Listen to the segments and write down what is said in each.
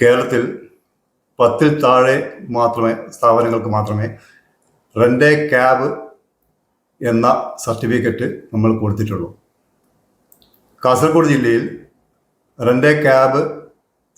കേരളത്തിൽ പത്തിൽ താഴെ മാത്രമേ സ്ഥാപനങ്ങൾക്ക് മാത്രമേ റെൻഡേ ക്യാബ് എന്ന സർട്ടിഫിക്കറ്റ് നമ്മൾ കൊടുത്തിട്ടുള്ളൂ. കാസർഗോഡ് ജില്ലയിൽ റെൻഡേ ക്യാബ്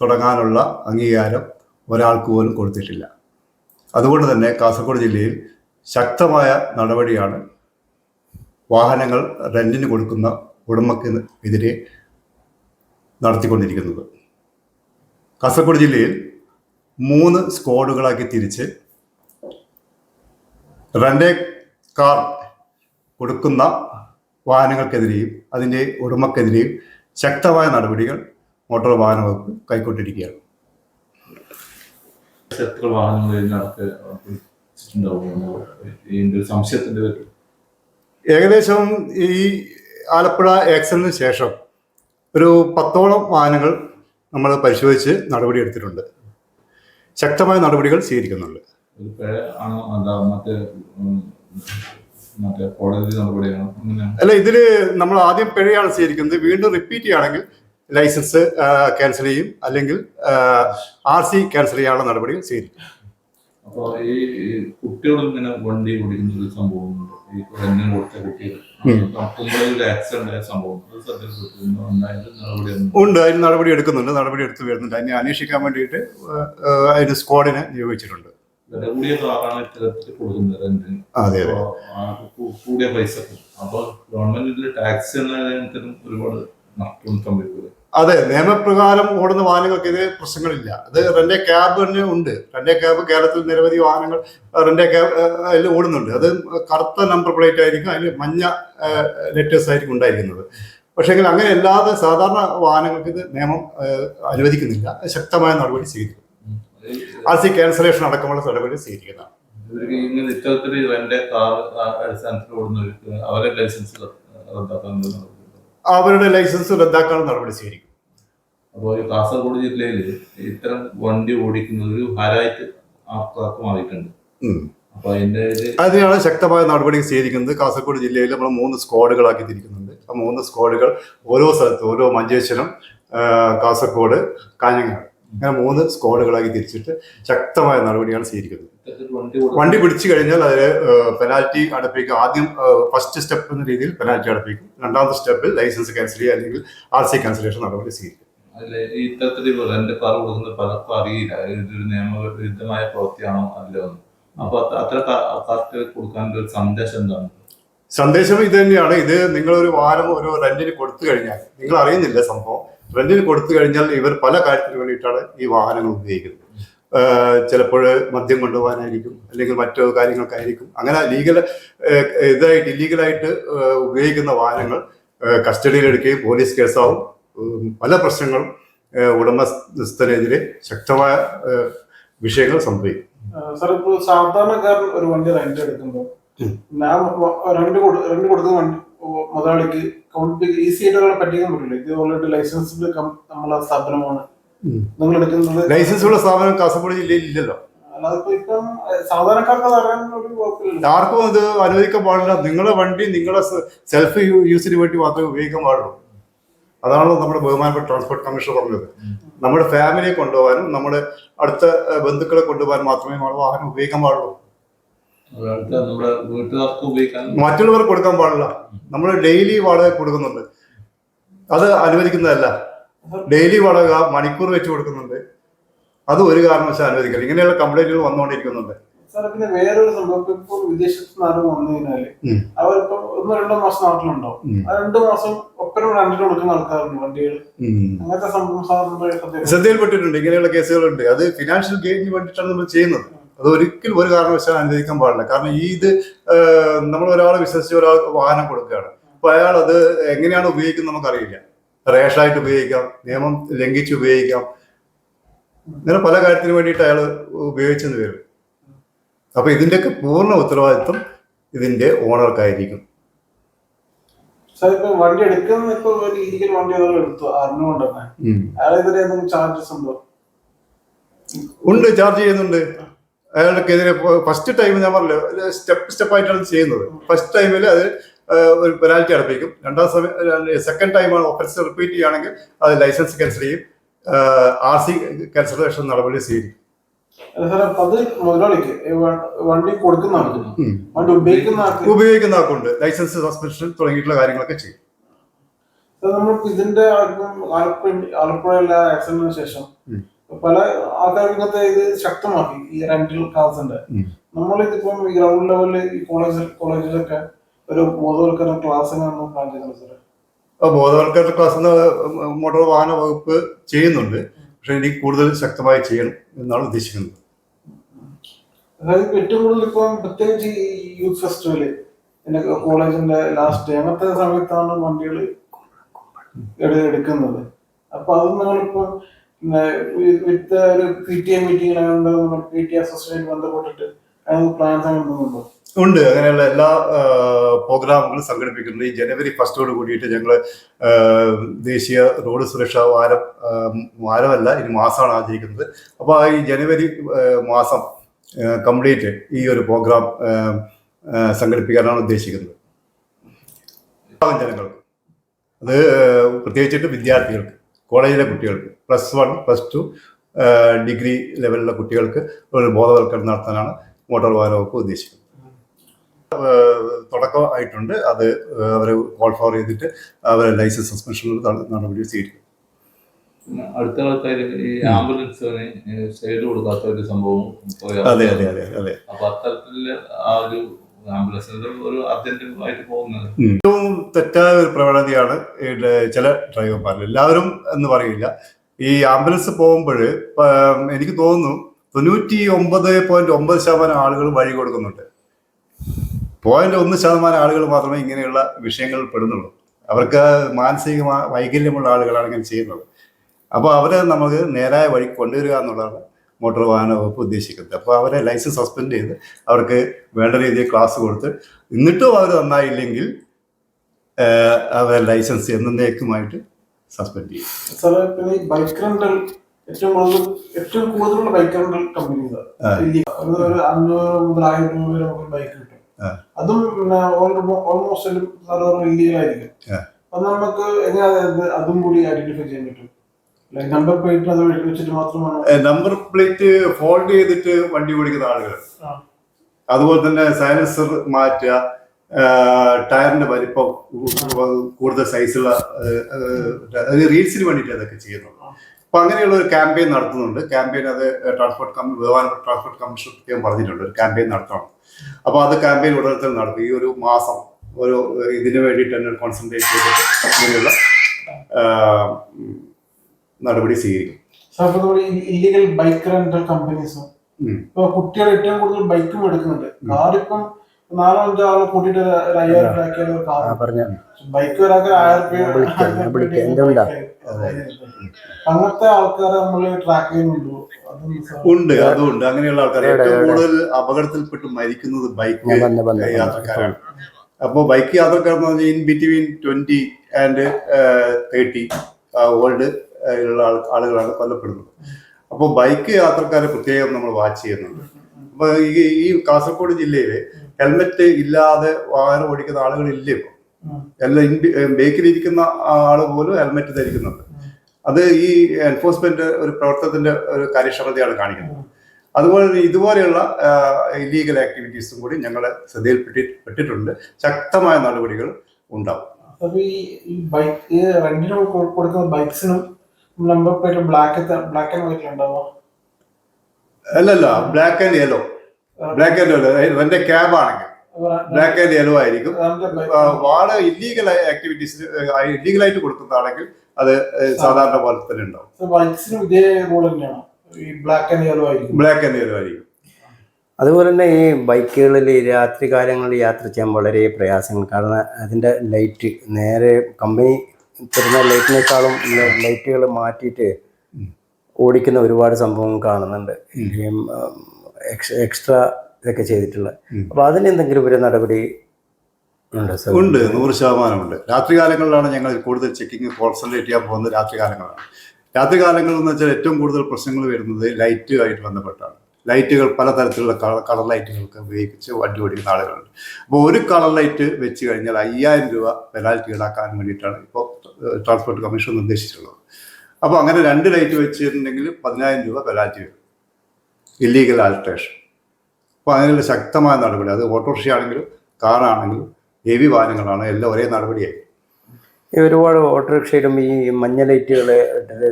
തുടങ്ങാനുള്ള അംഗീകാരം ഒരാൾക്ക് പോലും കൊടുത്തിട്ടില്ല. അതുകൊണ്ട് തന്നെ കാസർഗോഡ് ജില്ലയിൽ ശക്തമായ നടപടിയാണ് വാഹനങ്ങൾ റെന്റിന് കൊടുക്കുന്ന ഉടമക്ക് എതിരെ നടത്തിക്കൊണ്ടിരിക്കുന്നത്. കാസർഗോഡ് ജില്ലയിൽ മൂന്ന് സ്ക്വാഡുകളാക്കി തിരിച്ച് റൻഡേ കാർ കൊടുക്കുന്ന വാഹനങ്ങൾക്കെതിരെയും അതിന്റെ ഉടമക്കെതിരെയും ശക്തമായ നടപടികൾ മോട്ടോർ വാഹന വകുപ്പ് കൈക്കൊണ്ടിരിക്കുകയാണ്. ഏകദേശം ഈ ആലപ്പുഴ ആക്സിഡന്റിന് ശേഷം ഒരു പത്തോളം വാഹനങ്ങൾ നമ്മൾ പരിശോധിച്ച് നടപടി എടുത്തിട്ടുണ്ട്. ശക്തമായ നടപടികൾ സ്വീകരിക്കുന്നുണ്ട്. അല്ല ഇതിൽ നമ്മൾ ആദ്യം പിഴയാണ് സ്വീകരിക്കുന്നത്. വീണ്ടും റിപ്പീറ്റ് ചെയ്യുകയാണെങ്കിൽ ലൈസൻസ് ക്യാൻസൽ ചെയ്യും. അല്ലെങ്കിൽ ആർ സി ക്യാൻസൽ ചെയ്യാനുള്ള നടപടികൾ സ്വീകരിക്കും. അപ്പോൾ ഈ കുട്ടികളും ഇങ്ങനെ വണ്ടി ഓടിക്കുന്ന ഒരു സംഭവം ഈ കൊടുത്ത കുട്ടികൾ? ഉണ്ട്. അതിന് നടപടി എടുക്കുന്നുണ്ട്. നടപടി എടുത്തു വരുന്നുണ്ട്. അതിനെ അന്വേഷിക്കാൻ വേണ്ടിയിട്ട് അതിന് സ്ക്വാഡിനെ നിയോഗിച്ചിട്ടുണ്ട്. കൂടിയ കാറാണ് ഇത്തരത്തിൽ കൊടുക്കുന്നത് അതെ കൂടിയ പൈസ അപ്പൊ ഗവൺമെന്റിന്റെ ടാക്സ് ഒരുപാട് നഷ്ടം സംഭവിക്കുന്നത് അതെ നിയമപ്രകാരം ഓടുന്ന വാഹനങ്ങൾക്ക് ഇതേ പ്രശ്നങ്ങളില്ല. അത് റെന്റെ ക്യാബ് തന്നെ ഉണ്ട്. റെന്റെ ക്യാബ് കേരളത്തിൽ നിരവധി വാഹനങ്ങൾ റെന്റെ ക്യാബ് അതിൽ ഓടുന്നുണ്ട്. അത് കറുത്ത നമ്പർ പ്ലേറ്റ് ആയിരിക്കും അതിൽ മഞ്ഞ ലെറ്റേഴ്സ് ആയിരിക്കും ഉണ്ടായിരിക്കുന്നത്. പക്ഷേ എങ്കിൽ അങ്ങനെ അല്ലാതെ സാധാരണ വാഹനങ്ങൾക്ക് ഇത് നിയമം അനുവദിക്കുന്നില്ല. ശക്തമായ നടപടി സ്വീകരിക്കും. ആർ സി ക്യാൻസലേഷൻ അടക്കമുള്ള നടപടി സ്വീകരിക്കുന്നതാണ്. ഇത്തരത്തിൽ റെന്റ് കാർ അടിസ്ഥാനത്തിൽ ഓടുന്നവർക്ക് അവരെ ലൈസൻസ് റദ്ദാക്കാൻ അവരുടെ ലൈസൻസ് റദ്ദാക്കാനുള്ള നടപടി സ്വീകരിക്കും. അപ്പോൾ കാസർഗോഡ് ജില്ലയിൽ ഇത്തരം വണ്ടി ഓടിക്കുന്നത് ഒരു ഹരായിട്ട് മാറിയിട്ടുണ്ട് അതിനാണ് ശക്തമായ നടപടി സ്വീകരിക്കുന്നത്. കാസർഗോഡ് ജില്ലയിൽ നമ്മൾ മൂന്ന് സ്ക്വാഡുകളാക്കി തിരിക്കുന്നുണ്ട്. ആ മൂന്ന് സ്ക്വാഡുകൾ ഓരോ സ്ഥലത്ത് ഓരോ മഞ്ചേശ്വരം കാസർഗോഡ് കാഞ്ഞങ്ങാട്. അങ്ങനെ മൂന്ന് സ്ക്വാഡുകളാക്കി തിരിച്ചിട്ട് ശക്തമായ നടപടിയാണ് സ്വീകരിക്കുന്നത്. വണ്ടി പിടിച്ചു കഴിഞ്ഞാൽ അതിൽ പെനാൽറ്റി അടപ്പിക്കും ആദ്യം ഫസ്റ്റ് സ്റ്റെപ്പ് എന്ന രീതിയിൽ പെനാൽറ്റി അടപ്പിക്കും. രണ്ടാമത്തെ സ്റ്റെപ്പിൽ ലൈസൻസ് ക്യാൻസൽ ചെയ്യുക അല്ലെങ്കിൽ ആർ സി ക്യാൻസലേഷൻ നടപടി സ്വീകരിക്കും അതിൽ ഈ ഇത്തരത്തിൽ കാർ കൊടുക്കുന്ന പലർക്കും അറിയില്ല. ഇതൊരു നിയമവിരുദ്ധമായ പ്രവൃത്തിയാണോ അല്ലോ അപ്പോൾ അപ്പൊ അത്ത- കാർക്ക് കൊടുക്കാനുള്ള ഒരു സന്ദേശം എന്താണ്? സന്ദേശം ഇത് തന്നെയാണ്. ഇത് നിങ്ങൾ ഒരു വാരം ഒരു റെന്റിന് കൊടുത്തു കഴിഞ്ഞാൽ നിങ്ങൾ അറിയുന്നില്ല സംഭവം. റെന്റിന് കൊടുത്തു കഴിഞ്ഞാൽ ഇവർ പല കാര്യത്തിന് വേണ്ടിയിട്ടാണ് ഈ വാഹനങ്ങൾ ഉപയോഗിക്കുന്നത്. ചിലപ്പോൾ മദ്യം കൊണ്ടുപോകാനായിരിക്കും അല്ലെങ്കിൽ മറ്റു കാര്യങ്ങൾക്കായിരിക്കും അങ്ങനെ ലീഗൽ ഇതായിട്ട് ഇല്ലീഗലായിട്ട് ഉപയോഗിക്കുന്ന വാഹനങ്ങൾ കസ്റ്റഡിയിലെടുക്കുകയും പോലീസ് കേസാവും പല പ്രശ്നങ്ങളും ഉടമസ്ഥനെതിരെ ശക്തമായ വിഷയങ്ങൾ സംഭവിക്കും സാർ സാധാരണക്കാരൻ ഒരു വണ്ടി റെന്റ് എടുക്കുമ്പോൾ. ഞാൻ റെന്റ് റെന്റ് കൊടുക്കുന്ന വണ്ടി മുതലാളിക്ക് ഈസി ആയിട്ട് പറ്റിക്കാൻ പറ്റില്ല ഇത് ഓൾറെഡി ലൈസൻസ് നമ്മളെ സ്ഥാപനമാണ്. നിങ്ങൾ എടുക്കുന്നത് ലൈസൻസുള്ള സ്ഥാപനം കാസർഗോഡ് ജില്ലയിൽ ഇല്ലല്ലോ. ആർക്കും ഇത് അനുവദിക്കാൻ പാടില്ല. നിങ്ങളുടെ വണ്ടി നിങ്ങളെ സെൽഫ് യൂസിന് വേണ്ടി മാത്രമേ ഉപയോഗിക്കാൻ പാടുള്ളൂ. അതാണല്ലോ നമ്മുടെ ബഹുമാനപ്പെട്ട ട്രാൻസ്പോർട്ട് കമ്മീഷണർ പറഞ്ഞത്. നമ്മുടെ ഫാമിലിയെ കൊണ്ടുപോകാനും നമ്മുടെ അടുത്ത ബന്ധുക്കളെ കൊണ്ടുപോകാൻ മാത്രമേ നമ്മൾ വാഹനം ഉപയോഗിക്കാൻ പാടുള്ളൂ. മറ്റുള്ളവർക്ക് കൊടുക്കാൻ പാടില്ല. നമ്മൾ ഡെയിലി വാടക കൊടുക്കുന്നുണ്ട്. അത് അനുവദിക്കുന്നതല്ല. ഡെയിലി വാടക മണിക്കൂർ വെച്ച് കൊടുക്കുന്നുണ്ട്. അത് ഒരു കാരണവശാലും അനുവദിക്കില്ല. ഇങ്ങനെയുള്ള കംപ്ലൈന്റുകൾ വന്നുകൊണ്ടിരിക്കുന്നുണ്ട്. സാർ പിന്നെ വേറൊരു സംഭവം. ഇപ്പോൾ വിദേശത്ത് നിന്ന് ആരും വന്നു കഴിഞ്ഞാൽ ഉം. അവരിപ്പോ ഒന്നോ രണ്ടോ മാസം നാട്ടിലുണ്ടാവും ഉം. ആ രണ്ടു മാസം ഒപ്പരം റെന്റിന് കൊടുക്കുന്ന ആൾക്കാരുണ്ട് വണ്ടികൾ അങ്ങനത്തെ സംഭവം സാറിന്റെ ശ്രദ്ധയിൽ ശ്രദ്ധയിൽപ്പെട്ടിട്ടുണ്ട്. ഇങ്ങനെയുള്ള കേസുകളുണ്ട്. അത് ഫിനാൻഷ്യൽ ഗെയിനിന് വേണ്ടിയിട്ടാണ് നമ്മൾ ചെയ്യുന്നത്. അത് ഒരിക്കലും ഒരു കാരണവശാലും അനുവദിക്കാൻ പാടില്ല. കാരണം ഈ ഇത് നമ്മൾ ഒരാളെ വിശ്വസിച്ച് ഒരാൾ വാഹനം കൊടുക്കുകയാണ്. അപ്പൊ അയാൾ അത് എങ്ങനെയാണ് ഉപയോഗിക്കുന്നത് നമുക്കറിയില്ല. റേഷായിട്ട് ഉപയോഗിക്കാം നിയമം ലംഘിച്ച് ഉപയോഗിക്കാം. ഇങ്ങനെ പല കാര്യത്തിനു വേണ്ടിയിട്ട് അയാൾ ഉപയോഗിച്ചെന്ന് വരും. അപ്പൊ ഇതിന്റെയൊക്കെ പൂർണ ഉത്തരവാദിത്വം ഇതിന്റെ ഓണർക്കായിരിക്കും. സാർ ഇപ്പൊ വണ്ടി എടുക്കുന്ന ഇപ്പൊ വണ്ടി ഒരാൾ എടുത്തു അറിഞ്ഞുകൊണ്ട് തന്നെ ഉം. അയാളെതിരെ എന്തെങ്കിലും ചാർജസ് ഉണ്ടോ? ഉണ്ട് ചാർജ് ചെയ്യുന്നുണ്ട്. അയാൾക്കെതിരെ ഫസ്റ്റ് ടൈം ഞാൻ പറഞ്ഞല്ലോ സ്റ്റെപ്പ് സ്റ്റെപ്പായിട്ടാണ് ചെയ്യുന്നത്. ഫസ്റ്റ് ടൈമിൽ അത് ഒരു പെനാൽറ്റി അടപ്പിക്കും. രണ്ടാം സമയം സെക്കൻഡ് ടൈമാണ് ഓഫൻസ് റിപ്പീറ്റ് ചെയ്യുകയാണെങ്കിൽ അത് ലൈസൻസ് ക്യാൻസൽ ചെയ്യും. ആർ സി ക്യാൻസലേഷൻ നടപടി സ്വീകരിക്കും. അത് മുതലാളിക്ക് വണ്ടി കൊടുക്കുന്ന ആൾക്ക് വണ്ടി ഉപയോഗിക്കുന്ന ആൾക്ക് ഉപയോഗിക്കുന്ന ആൾക്കുണ്ട്. ലൈസൻസ് സസ്പെൻഷൻ തുടങ്ങിയിട്ടുള്ള കാര്യങ്ങളൊക്കെ ചെയ്യും. ഇതിന്റെ ഇപ്പം ആലപ്പുഴ ആലപ്പുഴയിലെ ആക്സിഡന്റിന് ശേഷം പല ഇങ്ങനത്തെ ഇത് ശക്തമാക്കി ഈ റെന്റൽ കാസിന്റെ ഉണ്ട് നമ്മളിതിപ്പം ഈ ഗ്രൗണ്ട് ലെവലിൽ ഈ കോളേജ് കോളേജിലൊക്കെ ഒരു ബോധവൽക്കരണ ക്ലാസ് പ്ലാൻ ചെയ്യുന്നത് സാറേ ബോധവൽക്കരണ ക്ലാസ് മോട്ടോർ വാഹന വകുപ്പ് ചെയ്യുന്നുണ്ട്. പക്ഷെ എനിക്ക് കൂടുതൽ ശക്തമായി ചെയ്യണം എന്നാണ് ഉദ്ദേശിക്കുന്നത്. അതായത് ഏറ്റവും കൂടുതൽ ഇപ്പം പ്രത്യേകിച്ച് ഈ യൂത്ത് ഫെസ്റ്റിവൽ പിന്നെ കോളേജിന്റെ ലാസ്റ്റ് ഡേ അങ്ങനത്തെ സമയത്താണ് വണ്ടികൾ എടുക്കുന്നത്. അപ്പൊ അത് നിങ്ങളിപ്പോ വിത്ത് ഒരു P T A meeting P T association ബന്ധപ്പെട്ടിട്ട് അതിന് പ്ലാൻസ് അങ്ങനെ എന്തെങ്കിലും ഉണ്ട്. അങ്ങനെയുള്ള എല്ലാ പ്രോഗ്രാമുകളും സംഘടിപ്പിക്കുന്നുണ്ട്. ഈ ജനുവരി ഫസ്റ്റോട് കൂടിയിട്ട് ഞങ്ങൾ ദേശീയ റോഡ് സുരക്ഷാ വാരം വാരമല്ല ഇനി മാസമാണ് ആചരിക്കുന്നത്. അപ്പോൾ ഈ ജനുവരി മാസം കംപ്ലീറ്റ് ഈ ഒരു പ്രോഗ്രാം സംഘടിപ്പിക്കാനാണ് ഉദ്ദേശിക്കുന്നത്. ജനങ്ങൾക്ക് അത് പ്രത്യേകിച്ചിട്ട് വിദ്യാർത്ഥികൾക്ക് കോളേജിലെ കുട്ടികൾക്ക് plus one plus two degree ലെവലിലെ കുട്ടികൾക്ക് ഒരു ബോധവൽക്കരണം നടത്താനാണ് മോട്ടോർ വാഹന വകുപ്പ് ഉദ്ദേശിക്കുന്നത്. തുടക്കം ആയിട്ടുണ്ട്. അത് അവർ കോൾ ഫോർ ചെയ്തിട്ട് അവർ ലൈസൻസ് സസ്പെൻഷൻ നടപടി സ്വീകരിക്കും. അടുത്ത ആൾക്കാർ ഈ ആംബുലൻസിന് സൈഡ് കൊടുക്കാത്ത ഒരു സംഭവം പോയി അതെ അതെ അതെ അതെ അപ്പൊ അത്തരത്തിൽ ആ ഒരു ഏറ്റവും തെറ്റായ ഒരു പ്രവണതയാണ് ചില ഡ്രൈവർമാരിൽ. എല്ലാവരും എന്ന് പറയില്ല. ഈ ആംബുലൻസ് പോകുമ്പോൾ എനിക്ക് തോന്നുന്നു തൊണ്ണൂറ്റി ഒമ്പത് പോയിന്റ് ഒമ്പത് ശതമാനം ആളുകൾ വഴി കൊടുക്കുന്നുണ്ട്. പോയിന്റ് ഒന്ന് ശതമാനം ആളുകൾ മാത്രമേ ഇങ്ങനെയുള്ള വിഷയങ്ങളിൽ പെടുന്നുള്ളൂ. അവർക്ക് മാനസിക വൈകല്യമുള്ള ആളുകളാണ് ഇങ്ങനെ ചെയ്യുന്നത്. അപ്പോൾ അവരെ നമുക്ക് നേരായ വഴി കൊണ്ടുവരിക എന്നുള്ളതാണ് മോട്ടോർ വാഹന വകുപ്പ് ഉദ്ദേശിക്കുന്നത്. അപ്പോൾ അവരെ ലൈസൻസ് സസ്പെൻഡ് ചെയ്ത് അവർക്ക് വേണ്ട രീതിയിൽ ക്ലാസ് കൊടുത്ത് എന്നിട്ടും അവർ നന്നായില്ലെങ്കിൽ അവരെ ലൈസൻസ് എന്നേക്കുമായിട്ട് സസ്പെൻഡ് ചെയ്യും. സാറേ പിന്നെ ഈ ബൈക്ക് റെന്റൽ ഏറ്റവും കൂടുതൽ ഏറ്റവും കൂടുതലുള്ള ബൈക്ക് റെന്റൽ. ഒരു അഞ്ഞൂറ് മുതൽ ആയിരം രൂപ വരെ ബൈക്ക്. അതും ഓൾമോസ്റ്റ് സർവർ ഇല്ലീഗലായിരിക്കും ആയിരിക്കും. അത് നമുക്ക് എങ്ങനെ അതും കൂടി ഐഡന്റിഫൈ ചെയ്യാൻ പറ്റും? നമ്പർ പ്ലേറ്റ് അത് വെച്ചിട്ട് മാത്രമാണ്? നമ്പർ പ്ലേറ്റ് ഫോൾഡ് ചെയ്തിട്ട് വണ്ടി ഓടിക്കുന്ന ആളുകൾ. അതുപോലെ തന്നെ സൈലൻസർ മാറ്റുക ടയറിന്റെ വലിപ്പം കൂടുതൽ സൈസുള്ള റീൽസിന് വേണ്ടിയിട്ട് അതൊക്കെ ചെയ്യുന്നുണ്ട് അപ്പൊ അങ്ങനെയുള്ള ഒരു ക്യാമ്പയിൻ നടത്തുന്നുണ്ട്. ക്യാമ്പയിൻ അത് ട്രാൻസ്പോർട്ട് കമ്മി ബഹുമാനപ്പെട്ട ട്രാൻസ്പോർട്ട് കമ്മീഷൻ പറഞ്ഞിട്ടുണ്ട്. ഒരു ക്യാമ്പയിൻ നടത്തണം. അപ്പോൾ അത് ക്യാമ്പയിൻ ഉടനെ നടത്തും ഈ ഒരു മാസം ഒരു ഇതിന് വേണ്ടിയിട്ട് തന്നെ കോൺസെൻട്രേറ്റ് ചെയ്തിട്ട് ഇങ്ങനെയുള്ള ഉം, നടപടി സ്വീകരിക്കും. Illegal bike rental companies. ഇപ്പൊ കുട്ടികൾ ഏറ്റവും കൂടുതൽ ബൈക്കും എടുക്കുന്നുണ്ട്. കാർ ഇപ്പം നാലോ അഞ്ചോ ആളെ ഒരു അയ്യായിരം രൂപ ബൈക്ക് ഒരാൾക്ക് ആയിരം രൂപ? അങ്ങനത്തെ ആൾക്കാരെ നമ്മൾ ട്രാക്ക് ചെയ്യുന്നുണ്ടോ. ഉണ്ട് അതുണ്ട്. അങ്ങനെയുള്ള ആൾക്കാർ ഏറ്റവും? കൂടുതൽ അപകടത്തിൽപ്പെട്ട് മരിക്കുന്നത് ബൈക്ക് യാത്രക്കാരാണ്. അപ്പോൾ ബൈക്ക് യാത്രക്കാർ എന്ന് പറഞ്ഞാൽ in between twenty and thirty old ഉള്ള ആളുകളാണ് കൊല്ലപ്പെടുന്നത്. അപ്പോൾ ബൈക്ക് യാത്രക്കാരെ പ്രത്യേകം നമ്മൾ വാച്ച് ചെയ്യുന്നുണ്ട്. അപ്പൊ ഈ കാസർഗോഡ് ജില്ലയിൽ ഹെൽമെറ്റ് ഇല്ലാതെ വാഹനം ഓടിക്കുന്ന ആളുകളില്ല ഇപ്പോൾ ഉം. എല്ലാം ബേക്കിലിരിക്കുന്ന ആൾ പോലും ഹെൽമെറ്റ് ധരിക്കുന്നുണ്ട്. അത് ഈ എൻഫോഴ്സ്മെന്റ് ഒരു പ്രവർത്തനത്തിന്റെ ഒരു കാര്യക്ഷമതയാണ് കാണിക്കുന്നത്. അതുപോലെ തന്നെ ഇതുപോലെയുള്ള ഇല്ലീഗൽ ആക്ടിവിറ്റീസും കൂടി ഞങ്ങളെ ശ്രദ്ധയിൽപ്പെട്ടി പെട്ടിട്ടുണ്ട്. ശക്തമായ നടപടികൾ ഉണ്ടാവും. ഈ ബൈക്ക് റെന്റിന് കൊടുക്കുന്ന ബൈക്സിനും number plate black black and അല്ലല്ല black and yellow black and yellow എന്റെ ക്യാബ് ആണെങ്കിൽ. ബ്ലാക്ക് ആൻഡ് യെല്ലോ ആയിരിക്കും. വാൾ ഇല്ലീഗൽ ആക്ടിവിറ്റീസ് ഇല്ലീഗൽ ആയിട്ട് കൊടുക്കുന്നതാണെങ്കിൽ അത് സാധാരണ പോലെ തന്നെ ഉണ്ടാവും. ബൈക്സിനും ഇതേ റൂൾ തന്നെയാണ്. ഈ ബ്ലാക്ക് ആൻഡ് യെല്ലോ ആയിരിക്കും. ബ്ലാക്ക് ആൻഡ് യെല്ലോ ആയിരിക്കും. അതുപോലെ തന്നെ ഈ ബൈക്കുകളിൽ രാത്രി കാലങ്ങളിൽ യാത്ര ചെയ്യാൻ വളരെ പ്രയാസങ്ങൾ. കാരണം അതിന്റെ ലൈറ്റ് നേരെ കമ്പനി തരുന്ന ലൈറ്റിനേക്കാളും ലൈറ്റുകൾ മാറ്റിയിട്ട് ഓടിക്കുന്ന ഒരുപാട് സംഭവങ്ങൾ കാണുന്നുണ്ട്. എക്സ്ട്രാ ഇതൊക്കെ ചെയ്തിട്ടുള്ള അപ്പൊ അപ്പോൾ അതിന് എന്തെങ്കിലും ഒരു നടപടി ഉണ്ടോ നൂറ് ശതമാനമുണ്ട്. രാത്രികാലങ്ങളിലാണ് ഞങ്ങൾ കൂടുതൽ ചെക്കിങ് കോൺസെൻട്രേറ്റ് ചെയ്യാൻ പോകുന്നത് രാത്രികാലങ്ങളാണ്. രാത്രികാലങ്ങളിൽ എന്ന് വെച്ചാൽ ഏറ്റവും കൂടുതൽ പ്രശ്നങ്ങൾ വരുന്നത് ലൈറ്റുമായിട്ട് ബന്ധപ്പെട്ടാണ്. ലൈറ്റുകൾ പലതരത്തിലുള്ള കളർ കളർ ലൈറ്റുകൾക്ക് ഉപയോഗിച്ച് വണ്ടി ഓടിക്കുന്ന ആളുകളുണ്ട്. അപ്പോൾ ഒരു കളർ ലൈറ്റ് വെച്ച് കഴിഞ്ഞാൽ അയ്യായിരം രൂപ പെനാൽറ്റി ഈടാക്കാൻ വേണ്ടിയിട്ടാണ് ഇപ്പോൾ ട്രാൻസ്പോർട്ട് കമ്മീഷൻ നിർദ്ദേശിച്ചിട്ടുള്ളത്. അപ്പോൾ അങ്ങനെ രണ്ട് ലൈറ്റ് വെച്ചിട്ടുണ്ടെങ്കിൽ പതിനായിരം രൂപ പെനാൽറ്റി വരും. ഇല്ലീഗൽ ആൾട്രേഷൻ അപ്പോൾ അതിനുള്ള ശക്തമായ നടപടി. അത് ഓട്ടോറിക്ഷ ആണെങ്കിലും കാറാണെങ്കിലും ഹെവി വാഹനങ്ങളാണ് എല്ലാം ഒരേ നടപടിയായി ഈ ഒരുപാട് ഓട്ടോറിക്ഷയിലും ഈ മഞ്ഞ ലൈറ്റുകൾ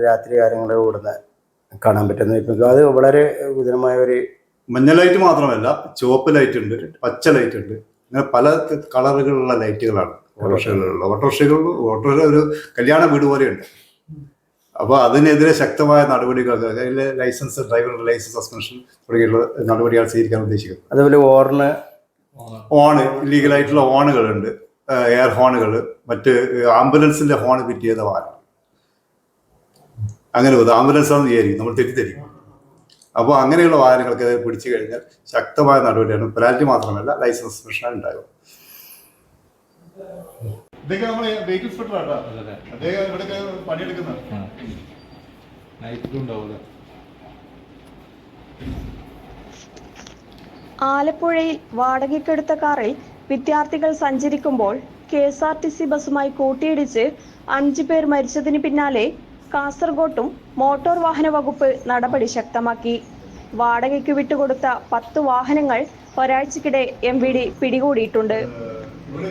രാത്രി കാര്യങ്ങൾ ഓടുന്ന കാണാൻ പറ്റുന്നത്. ഇപ്പം അത് വളരെ ഗുരുതരമായ ഒരു മഞ്ഞ ലൈറ്റ് മാത്രമല്ല ചുവപ്പ് ലൈറ്റ് ഉണ്ട് പച്ച ലൈറ്റ് ഉണ്ട് അങ്ങനെ പല കളറുകളുള്ള ലൈറ്റുകളാണ് ഓട്ടോറിക്ഷകളിലുള്ള. ഓട്ടോറിക്ഷകൾ ഓട്ടോറിക്ഷ ഒരു കല്യാണ വീട് പോലെയുണ്ട്. അപ്പോൾ അതിനെതിരെ ശക്തമായ നടപടികൾ അതിൽ ലൈസൻസ് ഡ്രൈവർ ലൈസൻസ് സസ്പെൻഷൻ തുടങ്ങിയുള്ള നടപടികൾ സ്വീകരിക്കാൻ ഉദ്ദേശിക്കുന്നത്. അതുപോലെ ഓർണ് ഓണ് ഇല്ലീഗലായിട്ടുള്ള ഓണുകളുണ്ട്. എയർ ഹോണുകൾ മറ്റ് ആംബുലൻസിന്റെ ഹോൺ ഫിറ്റ് ചെയ്ത വാഹനം. അങ്ങനെ പോകുന്നത് ആംബുലൻസ് ആണെന്ന് വിചാരിക്കും. നമ്മൾ തെറ്റിദ്ധരിക്കും. അപ്പോൾ അങ്ങനെയുള്ള വാഹനങ്ങൾക്ക് പിടിച്ചു കഴിഞ്ഞാൽ ശക്തമായ നടപടിയാണ്. പെനാൽറ്റി മാത്രമല്ല ലൈസൻസ് സസ്പെൻഷൻ ഉണ്ടാകും ഇതൊക്കെ നമ്മളെ വെഹിക്കിൾ ഇൻസ്പെക്ടർ ആട്ടോ. അദ്ദേഹം ഇവിടെ പണിയെടുക്കുന്നത് ആലപ്പുഴയിൽ വാടകയ്ക്കെടുത്ത കാറിൽ വിദ്യാർത്ഥികൾ സഞ്ചരിക്കുമ്പോൾ K S R T C ബസുമായി കൂട്ടിയിടിച്ച് അഞ്ചു പേർ മരിച്ചതിന് പിന്നാലെ കാസർഗോട്ടും മോട്ടോർ വാഹന വകുപ്പ് നടപടി ശക്തമാക്കി. വാടകയ്ക്ക് വിട്ടുകൊടുത്ത പത്ത് വാഹനങ്ങൾ ഒരാഴ്ചക്കിടെ എം വി ഡി പിടികൂടിയിട്ടുണ്ട്.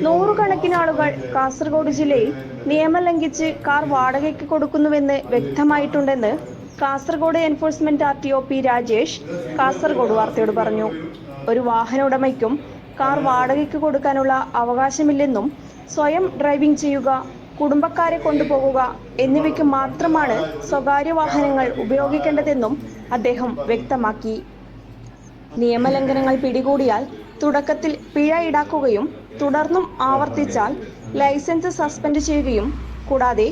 നൂറുകണക്കിന് ആളുകൾ കാസർഗോഡ് ജില്ലയിൽ നിയമം ലംഘിച്ച് കാർ വാടകയ്ക്ക് കൊടുക്കുന്നുവെന്ന് വ്യക്തമായിട്ടുണ്ടെന്ന് Kasaragod enforcement R T O P Rajesh Kasaragod വാർത്തയോട് പറഞ്ഞു. ഒരു വാഹന ഉടമയ്ക്കും കാർ വാടകയ്ക്ക് കൊടുക്കാനുള്ള അവകാശമില്ലെന്നും സ്വയം ഡ്രൈവിംഗ് ചെയ്യുക കുടുംബക്കാരെ കൊണ്ടുപോകുക എന്നിവയ്ക്ക് മാത്രമാണ് സ്വകാര്യ വാഹനങ്ങൾ ഉപയോഗിക്കേണ്ടതെന്നും അദ്ദേഹം വ്യക്തമാക്കി. നിയമലംഘനങ്ങൾ പിടികൂടിയാൽ തുടക്കത്തിൽ പിഴ ഈടാക്കുകയും തുടർന്നും ആവർത്തിച്ചാൽ ലൈസൻസ് സസ്പെൻഡ് ചെയ്യുകയും കൂടാതെ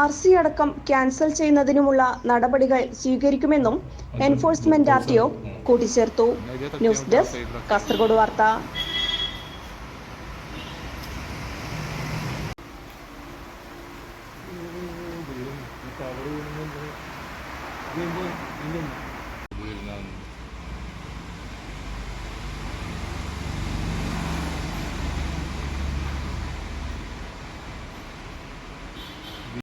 ആർ സി അടക്കം ക്യാൻസൽ ചെയ്യുന്നതിനുമുള്ള നടപടികൾ സ്വീകരിക്കുമെന്നും എൻഫോഴ്സ്മെന്റ് ആർ ടി ഒ കൂട്ടിച്ചേർത്തു. ന്യൂസ് ഡെസ്ക് കാസർഗോഡ് വാർത്ത.